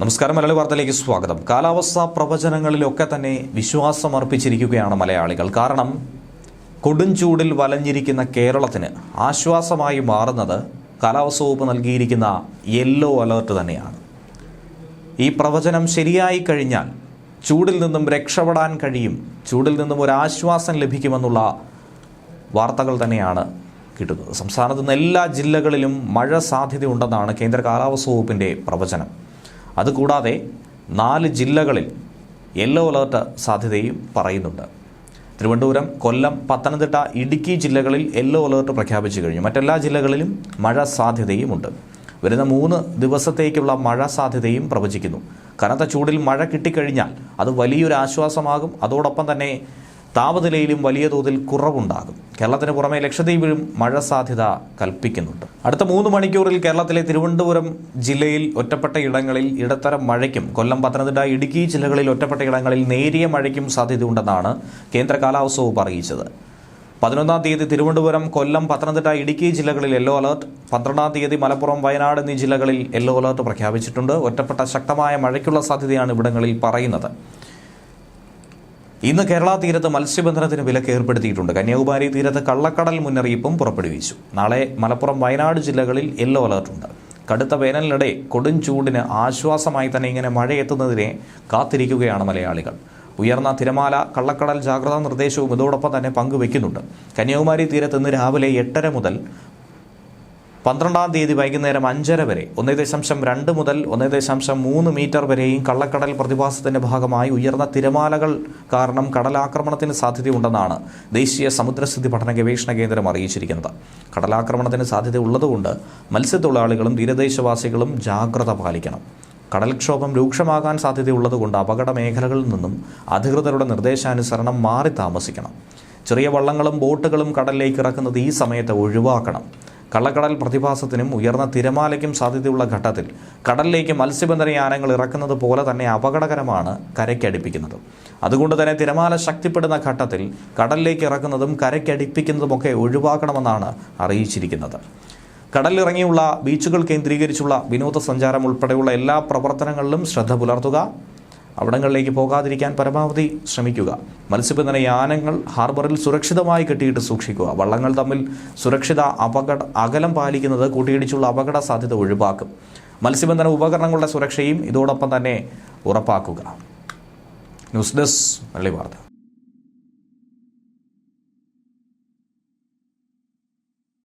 നമസ്കാരം മലയാളി വാർത്തയിലേക്ക് സ്വാഗതം. കാലാവസ്ഥാ പ്രവചനങ്ങളിലൊക്കെ തന്നെ വിശ്വാസം അർപ്പിച്ചിരിക്കുകയാണ് മലയാളികൾ. കാരണം കൊടും ചൂടിൽ വലഞ്ഞിരിക്കുന്ന കേരളത്തിന് ആശ്വാസമായി മാറുന്നത് കാലാവസ്ഥ വകുപ്പ് നൽകിയിരിക്കുന്ന യെല്ലോ അലേർട്ട് തന്നെയാണ്. ഈ പ്രവചനം ശരിയായി കഴിഞ്ഞാൽ ചൂടിൽ നിന്നും രക്ഷപ്പെടാൻ കഴിയും. ചൂടിൽ നിന്നും ഒരു ആശ്വാസം ലഭിക്കുമെന്നുള്ള വാർത്തകൾ തന്നെയാണ് കിട്ടുന്നത്. സംസ്ഥാനത്ത് നിന്ന് എല്ലാ ജില്ലകളിലും മഴ സാധ്യതയുണ്ടെന്നാണ് കേന്ദ്ര കാലാവസ്ഥ വകുപ്പിന്റെ പ്രവചനം. അതുകൂടാതെ നാല് ജില്ലകളിൽ യെല്ലോ അലേർട്ട് സാധ്യതയും പറയുന്നുണ്ട്. തിരുവനന്തപുരം കൊല്ലം പത്തനംതിട്ട ഇടുക്കി ജില്ലകളിൽ യെല്ലോ അലേർട്ട് പ്രഖ്യാപിച്ചു കഴിഞ്ഞു. മറ്റെല്ലാ ജില്ലകളിലും മഴ സാധ്യതയുമുണ്ട്. വരുന്ന മൂന്ന് ദിവസത്തേക്കുള്ള മഴ സാധ്യതയും പ്രവചിക്കുന്നു. കനത്ത ചൂടിൽ മഴ കിട്ടിക്കഴിഞ്ഞാൽ അത് വലിയൊരു ആശ്വാസമാകും. അതോടൊപ്പം തന്നെ താപനിലയിലും വലിയ തോതിൽ കുറവുണ്ടാകും. കേരളത്തിന് പുറമെ ലക്ഷദ്വീപിലും മഴ സാധ്യത കൽപ്പിക്കുന്നുണ്ട്. അടുത്ത മൂന്ന് മണിക്കൂറിൽ കേരളത്തിലെ തിരുവനന്തപുരം ജില്ലയിൽ ഒറ്റപ്പെട്ട ഇടങ്ങളിൽ ഇടത്തരം മഴയ്ക്കും കൊല്ലം പത്തനംതിട്ട ഇടുക്കി ജില്ലകളിൽ ഒറ്റപ്പെട്ട ഇടങ്ങളിൽ നേരിയ മഴയ്ക്കും സാധ്യതയുണ്ടെന്നാണ് കേന്ദ്ര കാലാവസ്ഥ വകുപ്പ് അറിയിച്ചത്. പതിനൊന്നാം തീയതി തിരുവനന്തപുരം കൊല്ലം പത്തനംതിട്ട ഇടുക്കി ജില്ലകളിൽ യെല്ലോ അലർട്ട്. പന്ത്രണ്ടാം തീയതി മലപ്പുറം വയനാട് എന്നീ ജില്ലകളിൽ യെല്ലോ അലർട്ട് പ്രഖ്യാപിച്ചിട്ടുണ്ട്. ഒറ്റപ്പെട്ട ശക്തമായ മഴയ്ക്കുള്ള സാധ്യതയാണ് ഇവിടങ്ങളിൽ പറയുന്നത്. ഇന്ന് കേരള തീരത്ത് മത്സ്യബന്ധനത്തിന് വിലക്ക് ഏർപ്പെടുത്തിയിട്ടുണ്ട്. കന്യാകുമാരി തീരത്ത് കള്ളക്കടൽ മുന്നറിയിപ്പും പുറപ്പെടുവിച്ചു. നാളെ മലപ്പുറം വയനാട് ജില്ലകളിൽ യെല്ലോ അലർട്ടുണ്ട് കടുത്ത വേനലിനിടെ കൊടും ചൂടിന് ആശ്വാസമായി തന്നെ ഇങ്ങനെ മഴ എത്തുന്നതിനെ കാത്തിരിക്കുകയാണ് മലയാളികൾ. ഉയർന്ന തിരമാല കള്ളക്കടൽ ജാഗ്രതാ നിർദ്ദേശവും ഇതോടൊപ്പം തന്നെ പങ്കുവെക്കുന്നുണ്ട്. കന്യാകുമാരി തീരത്ത് ഇന്ന് രാവിലെ എട്ടര മുതൽ പന്ത്രണ്ടാം തീയതി വൈകുന്നേരം അഞ്ചര വരെ ഒന്നേ ദശാംശം രണ്ട് മുതൽ ഒന്നേ ദശാംശം മൂന്ന് മീറ്റർ വരെയും കള്ളക്കടൽ പ്രതിഭാസത്തിന്റെ ഭാഗമായി ഉയർന്ന തിരമാലകൾ കാരണം കടലാക്രമണത്തിന് സാധ്യതയുണ്ടെന്നാണ് ദേശീയ സമുദ്രസ്ഥിതി പഠന ഗവേഷണ കേന്ദ്രം അറിയിച്ചിരിക്കുന്നത്. കടലാക്രമണത്തിന് സാധ്യത ഉള്ളതുകൊണ്ട് മത്സ്യത്തൊഴിലാളികളും തീരദേശവാസികളും ജാഗ്രത പാലിക്കണം. കടൽക്ഷോഭം രൂക്ഷമാകാൻ സാധ്യതയുള്ളതുകൊണ്ട് അപകട മേഖലകളിൽ നിന്നും അധികൃതരുടെ നിർദ്ദേശാനുസരണം മാറി താമസിക്കണം. ചെറിയ വള്ളങ്ങളും ബോട്ടുകളും കടലിലേക്ക് ഇറക്കുന്നത് ഈ സമയത്ത് ഒഴിവാക്കണം. കള്ളക്കടൽ പ്രതിഭാസത്തിനും ഉയർന്ന തിരമാലയ്ക്കും സാധ്യതയുള്ള ഘട്ടത്തിൽ കടലിലേക്ക് മത്സ്യബന്ധന യാനങ്ങൾ ഇറക്കുന്നത് പോലെ തന്നെ അപകടകരമാണ് കരയ്ക്കടിപ്പിക്കുന്നത്. അതുകൊണ്ട് തന്നെ തിരമാല ശക്തിപ്പെടുന്ന ഘട്ടത്തിൽ കടലിലേക്ക് ഇറക്കുന്നതും കരയ്ക്കടിപ്പിക്കുന്നതുമൊക്കെ ഒഴിവാക്കണമെന്നാണ് അറിയിച്ചിരിക്കുന്നത്. കടലിറങ്ങിയുള്ള ബീച്ചുകൾ കേന്ദ്രീകരിച്ചുള്ള വിനോദസഞ്ചാരം ഉൾപ്പെടെയുള്ള എല്ലാ പ്രവർത്തനങ്ങളിലും ശ്രദ്ധ പുലർത്തുക. അവിടങ്ങളിലേക്ക് പോകാതിരിക്കാൻ പരമാവധി ശ്രമിക്കുക. മത്സ്യബന്ധന യാനങ്ങൾ ഹാർബറിൽ സുരക്ഷിതമായി കെട്ടിയിട്ട് സൂക്ഷിക്കുക. വള്ളങ്ങൾ തമ്മിൽ സുരക്ഷിത അപകട അകലം പാലിക്കുന്നത് കൂട്ടിയിടിച്ചുള്ള അപകട സാധ്യത ഒഴിവാക്കും. മത്സ്യബന്ധന ഉപകരണങ്ങളുടെ സുരക്ഷയും ഇതോടൊപ്പം തന്നെ ഉറപ്പാക്കുക. ന്യൂസ് ഡെസ്ക് വാർത്ത.